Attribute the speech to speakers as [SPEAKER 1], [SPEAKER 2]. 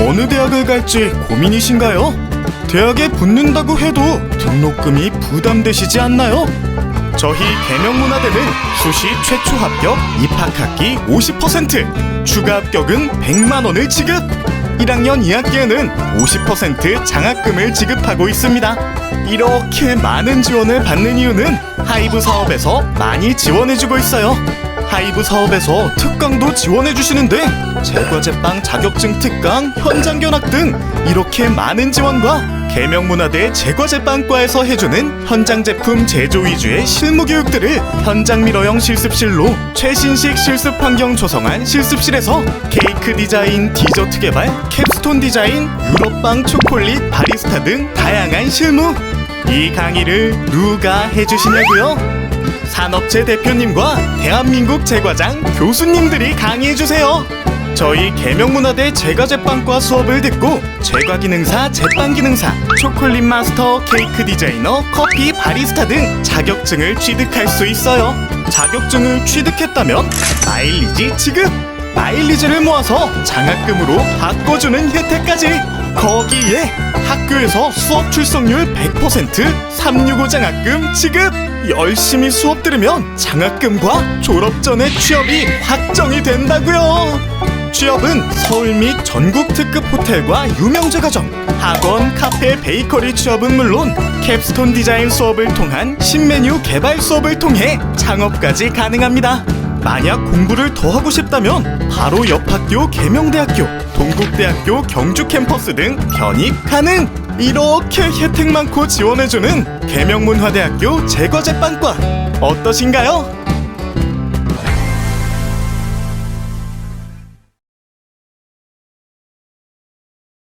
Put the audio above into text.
[SPEAKER 1] 어느 대학을 갈지 고민이신가요? 대학에 붙는다고 해도 등록금이 부담되시지 않나요? 저희 계명문화대는 수시 최초 합격 입학학기 50% 추가 합격은 100만 원을 지급 1학년 2학기에는 50% 장학금을 지급하고 있습니다 이렇게 많은 지원을 받는 이유는 하이브 사업에서 많이 지원해주고 있어요 하이브 사업에서 특강도 지원해 주시는데 제과제빵 자격증 특강, 현장 견학 등 이렇게 많은 지원과 계명문화대 제과제빵과에서 해주는 현장 제품 제조 위주의 실무 교육들을 현장 미러형 실습실로 최신식 실습 환경 조성한 실습실에서 케이크 디자인, 디저트 개발, 캡스톤 디자인, 유럽빵 초콜릿, 바리스타 등 다양한 실무 이 강의를 누가 해주시냐고요? 산업체 대표님과 대한민국 제과장 교수님들이 강의해주세요. 저희 계명문화대 제과제빵과 수업을 듣고 제과기능사, 제빵기능사, 초콜릿 마스터, 케이크 디자이너, 커피 바리스타 등 자격증을 취득할 수 있어요. 자격증을 취득했다면 마일리지 지급! 마일리지를 모아서 장학금으로 바꿔주는 혜택까지! 거기에 학교에서 수업 출석률 100% 365 장학금 지급! 열심히 수업 들으면 장학금과 졸업 전에 취업이 확정이 된다고요. 취업은 서울 및 전국 특급 호텔과 유명 제과점, 학원, 카페, 베이커리 취업은 물론 캡스톤 디자인 수업을 통한 신메뉴 개발 수업을 통해 창업까지 가능합니다. 만약 공부를 더 하고 싶다면 바로 옆 학교 계명대학교, 동국대학교 경주 캠퍼스 등 편입 가능. 이렇게 혜택 많고 지원해주는 계명문화대학교 제과제빵과 어떠신가요?